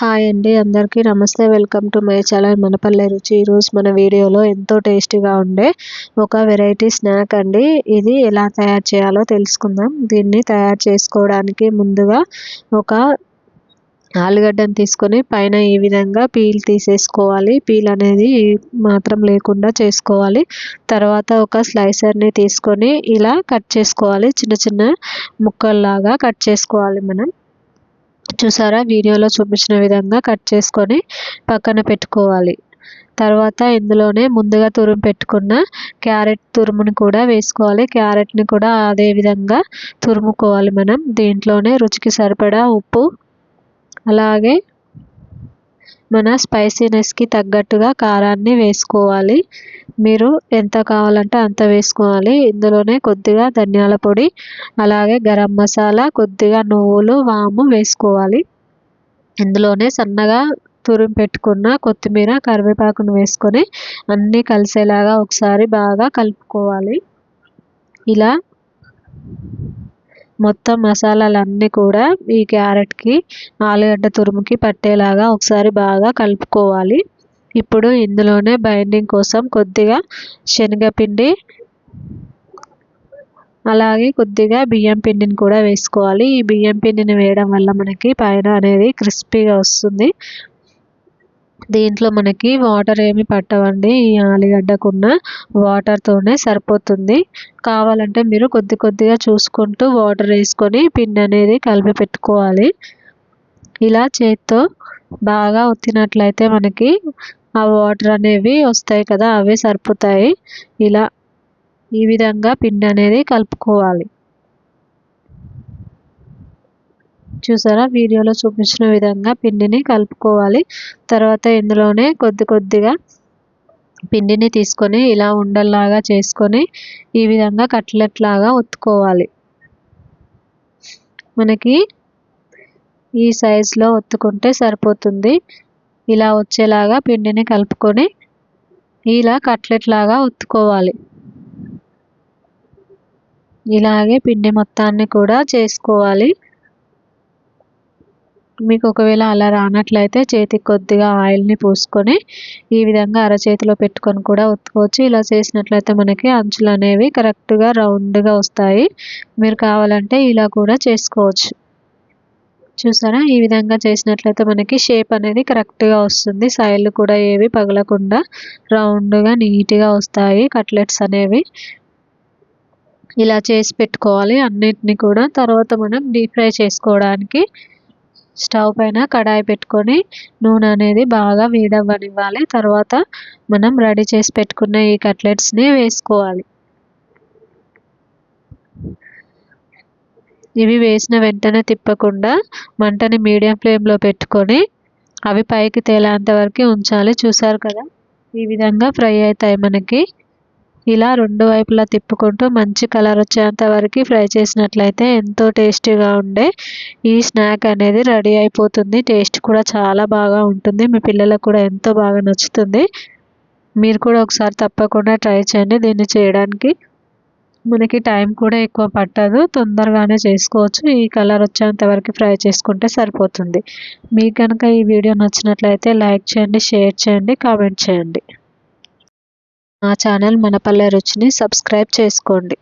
Hi అండి. అందరికీ నమస్తే. Welcome to my channel Manapalle Ruchi. ఈరోజు మన వీడియోలో ఎంతో టేస్టీగా ఉండే ఒక వెరైటీ స్నాక్ అండి. ఇది ఎలా తయారు చేయాలో తెలుసుకుందాం. దీన్ని తయారు చేసుకోవడానికి ముందుగా ఒక ఆలుగడ్డను తీసుకొని పైన ఈ విధంగా పీల్ తీసేసుకోవాలి. పీల్ అనేది మాత్రం లేకుండా చేసుకోవాలి. తర్వాత ఒక స్లైసర్ని తీసుకొని ఇలా కట్ చేసుకోవాలి. చిన్న చిన్న ముక్కల్లాగా కట్ చేసుకోవాలి మనం. చూసారా? వీడియోలో చూపించిన విధంగా కట్ చేసుకొని పక్కన పెట్టుకోవాలి. తర్వాత ఇందులోనే ముందుగా తురుము పెట్టుకున్న క్యారెట్ తురుముని కూడా వేసుకోవాలి. క్యారెట్ని కూడా అదే విధంగా తురుముకోవాలి మనం. దీంట్లోనే రుచికి సరిపడా ఉప్పు అలాగే మన స్పైసీనెస్కి తగ్గట్టుగా కారాన్ని వేసుకోవాలి. మీరు ఎంత కావాలంటే అంత వేసుకోవాలి. ఇందులోనే కొద్దిగా ధనియాల పొడి అలాగే గరం మసాలా కొద్దిగా నువ్వులు వాము వేసుకోవాలి. ఇందులోనే సన్నగా తురిమి పెట్టుకున్న కొత్తిమీర కరివేపాకును వేసుకొని అన్నీ కలిసేలాగా ఒకసారి బాగా కలుపుకోవాలి. ఇలా మొత్తం మసాలాలన్నీ కూడా ఈ క్యారెట్కి ఆలుగడ్డ తురుముకి పట్టేలాగా ఒకసారి బాగా కలుపుకోవాలి. ఇప్పుడు ఇందులోనే బైండింగ్ కోసం కొద్దిగా శనగపిండి అలాగే కొద్దిగా బియ్యం పిండిని కూడా వేసుకోవాలి. ఈ బియ్యం పిండిని వేయడం వల్ల మనకి పైన అనేది క్రిస్పీగా వస్తుంది. దీంట్లో మనకి వాటర్ ఏమి పట్టవండి. ఈ ఆలుగడ్డకున్న వాటర్తోనే సరిపోతుంది. కావాలంటే మీరు కొద్ది కొద్దిగా చూసుకుంటూ వాటర్ వేసుకొని పిండి అనేది కలిపి పెట్టుకోవాలి. ఇలా చేత్తో బాగా ఉత్తినట్లయితే మనకి ఆ వాటర్ అనేవి వస్తాయి కదా అవే సరిపోతాయి. ఇలా ఈ విధంగా పిండి అనేది కలుపుకోవాలి. చూసారా? వీడియోలో చూపించిన విధంగా పిండిని కలుపుకోవాలి. తర్వాత ఇందులోనే కొద్ది కొద్దిగా పిండిని తీసుకొని ఇలా ఉండల్లాగా చేసుకొని ఈ విధంగా కట్లెట్ లాగా ఒత్తుకోవాలి. మనకి ఈ సైజులో ఒత్తుకుంటే సరిపోతుంది. ఇలా వచ్చేలాగా పిండిని కలుపుకొని ఇలా కట్లెట్ లాగా ఒత్తుకోవాలి. ఇలాగే పిండి మొత్తాన్ని కూడా చేసుకోవాలి. మీకు ఒకవేళ అలా రానట్లయితే చేతికి కొద్దిగా ఆయిల్ని పూసుకొని ఈ విధంగా అరచేతిలో పెట్టుకొని కూడా ఉత్తుకోవచ్చు ఇలా చేసినట్లయితే మనకి అంచులు అనేవి కరెక్ట్గా రౌండ్గా వస్తాయి. మీరు కావాలంటే ఇలా కూడా చేసుకోవచ్చు. చూసారా? ఈ విధంగా చేసినట్లయితే మనకి షేప్ అనేది కరెక్ట్గా వస్తుంది. సైడ్లు కూడా ఏవి పగలకుండా రౌండ్గా నీట్గా వస్తాయి కట్లెట్స్ అనేవి. ఇలా చేసి పెట్టుకోవాలి. అన్నిటిని కూడా తర్వాత మనం డీప్ ఫ్రై చేసుకోవడానికి స్టవ్ పైన కడాయి పెట్టుకొని నూనె అనేది బాగా వేడవ్వనివ్వాలి. తర్వాత మనం రెడీ చేసి పెట్టుకున్న ఈ కట్లెట్స్ని వేసుకోవాలి. ఇవి వేసిన వెంటనే తిప్పకుండా మంటని మీడియం ఫ్లేమ్లో పెట్టుకొని అవి పైకి తేలేంత వరకు ఉంచాలి. చూసారు కదా? ఈ విధంగా ఫ్రై అవుతాయి మనకి. ఇలా రెండు వైపులా తిప్పుకుంటూ మంచి కలర్ వచ్చేంత వరకు ఫ్రై చేసినట్లయితే ఎంతో టేస్టీగా ఉండే ఈ స్నాక్ అనేది రెడీ అయిపోతుంది. టేస్ట్ కూడా చాలా బాగా ఉంటుంది. మీ పిల్లలకు కూడా ఎంతో బాగా నచ్చుతుంది. మీరు కూడా ఒకసారి తప్పకుండా ట్రై చేయండి దీన్ని చేయడానికి. మనకి టైం కూడా ఎక్కువ పట్టదు. తొందరగానే చేసుకోవచ్చు. ఈ కలర్ వచ్చేంత వరకు ఫ్రై చేసుకుంటే సరిపోతుంది. మీకు కనుక ఈ వీడియో నచ్చినట్లయితే లైక్ చేయండి షేర్ చేయండి కామెంట్ చేయండి. మా ఛానల్ మనపల్లె రుచిని సబ్స్క్రైబ్ చేసుకోండి.